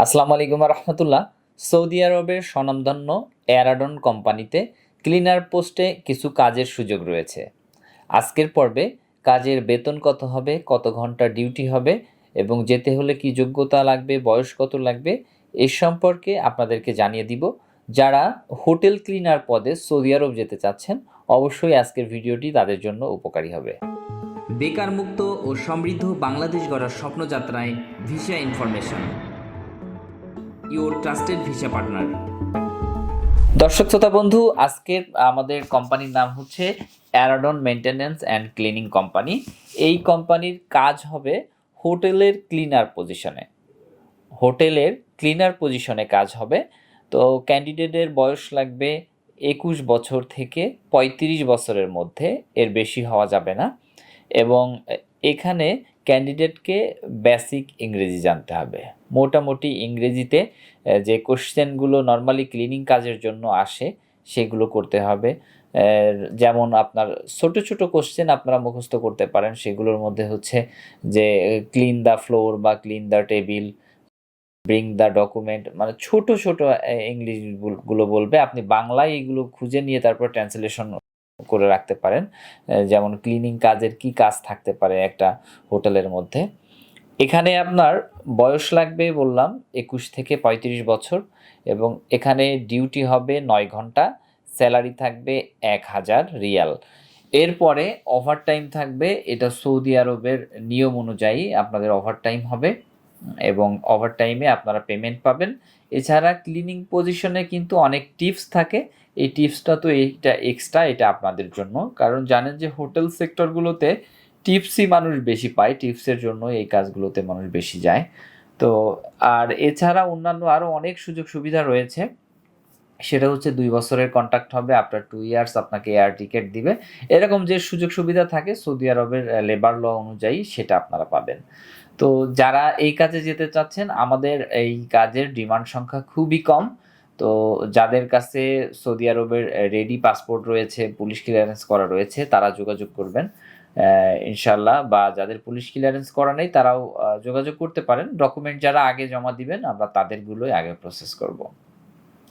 আসসালামু আলাইকুম রহমতুল্লাহ সৌদি আরবের স্বনামধন্য অ্যারাডন কোম্পানিতে ক্লিনার পোস্টে কিছু কাজের সুযোগ রয়েছে। আজকের পর্বে কাজের বেতন কত হবে, কত ঘণ্টা ডিউটি হবে এবং যেতে হলে কি যোগ্যতা লাগবে, বয়স কত লাগবে এই সম্পর্কে আপনাদেরকে জানিয়ে দিব। যারা হোটেল ক্লিনার পদে সৌদি আরব যেতে চাচ্ছেন, অবশ্যই আজকের ভিডিওটি তাদের জন্য উপকারী হবে। বেকার মুক্ত ও সমৃদ্ধ বাংলাদেশ গড়ার স্বপ্নযাত্রায় visa information. Your trusted visa partner দর্শক শ্রোতা বন্ধু, আজকের আমাদের কোম্পানির নাম হচ্ছে Aradon maintenance and cleaning company এই কোম্পানির কাজ হবে হোটেলের ক্লিনার পজিশনে হোটেলের ক্লিনার পজিশনে কাজ হবে। তো ক্যান্ডিডেটের বয়স লাগবে একুশ বছর থেকে পঁয়ত্রিশ বছরের মধ্যে, এর বেশি হওয়া যাবে না। এবং এখানে ক্যান্ডিডেটকে বেসিক ইংরেজি জানতে হবে। মোটামুটি ইংরেজিতে যে কোশ্চেনগুলো নর্মালি ক্লিনিং কাজের জন্য আসে, সেগুলো করতে হবে। যেমন আপনার ছোট ছোট কোশ্চেন আপনারা মুখস্থ করতে পারেন, সেগুলোর মধ্যে হচ্ছে যে ক্লিন দ্য ফ্লোর বা clean the table bring the document মানে ছোট ছোট ইংলিশগুলো বলবে, আপনি বাংলায় এগুলো খুঁজে নিয়ে তারপর ট্রান্সলেশন করে রাখতে পারেন। যেমন ক্লিনিং কাজের কি কাজ থাকতে পারে একটা হোটেলের মধ্যে। এখানে আপনার বয়স লাগবে বললাম একুশ থেকে পঁয়ত্রিশ বছর এবং এখানে ডিউটি হবে নয় ঘণ্টা স্যালারি থাকবে এক হাজার রিয়াল। এরপরে ওভারটাইম থাকবে, এটা সৌদি আরবের নিয়ম অনুযায়ী আপনাদের ওভারটাইম হবে। এবং ওভার টাইমে আপনারা পেমেন্ট পাবেন। এছাড়া ক্লিনিং পজিশনে কিন্তু অনেক টিপস থাকে। এই টিপসটা তো এইটা এক্সট্রা এটা আপনাদের জন্য। কারণ জানেন যে হোটেল সেক্টরগুলোতে টিপসই মানুষ বেশি পায়। টিপসের জন্য এই কাজগুলোতে মানুষ বেশি যায়। তো আর এছাড়া অন্যান্য আরও অনেক সুযোগ সুবিধা রয়েছে। সেটা হচ্ছে দুই বছরের কন্ট্রাক্ট হবে আফটার টু ইয়ার্স আপনাকে এয়ার টিকিট দিবে। এরকম যে সুযোগ সুবিধা থাকে, সৌদি আরবের লেবার ল অনুযায়ী সেটা আপনারা পাবেন। তো যারা এই কাজে যেতে চাচ্ছেন, আমাদের এই কাজের ডিমান্ড সংখ্যা খুবই কম। তো যাদের কাছে সৌদি আরবের রেডি পাসপোর্ট রয়েছে পুলিশ ক্লিয়ারেন্স করা রয়েছে, তারা যোগাযোগ করবেন। ইনশাল্লাহ বা যাদের পুলিশ ক্লিয়ারেন্স করা নেই, তারাও যোগাযোগ করতে পারেন। ডকুমেন্ট যারা আগে জমা দিবেন, আমরা তাদেরগুলোই আগে প্রসেস করব।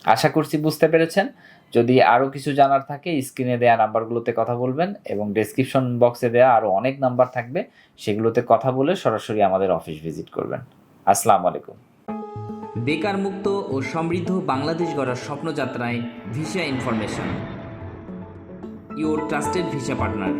আশা করছি বুঝতে পেরেছেন। যদি আরও কিছু জানার থাকে, স্ক্রিনে দেওয়া নাম্বারগুলোতে কথা বলবেন এবং ডেসক্রিপশন বক্সে দেওয়া আরও অনেক নাম্বার থাকবে, সেগুলোতে কথা বলে সরাসরি আমাদের অফিস ভিজিট করবেন। আসসালামু আলাইকুম। বেকার মুক্ত ও সমৃদ্ধ বাংলাদেশ গড়ার স্বপ্নযাত্রায় visa information your trusted visa partner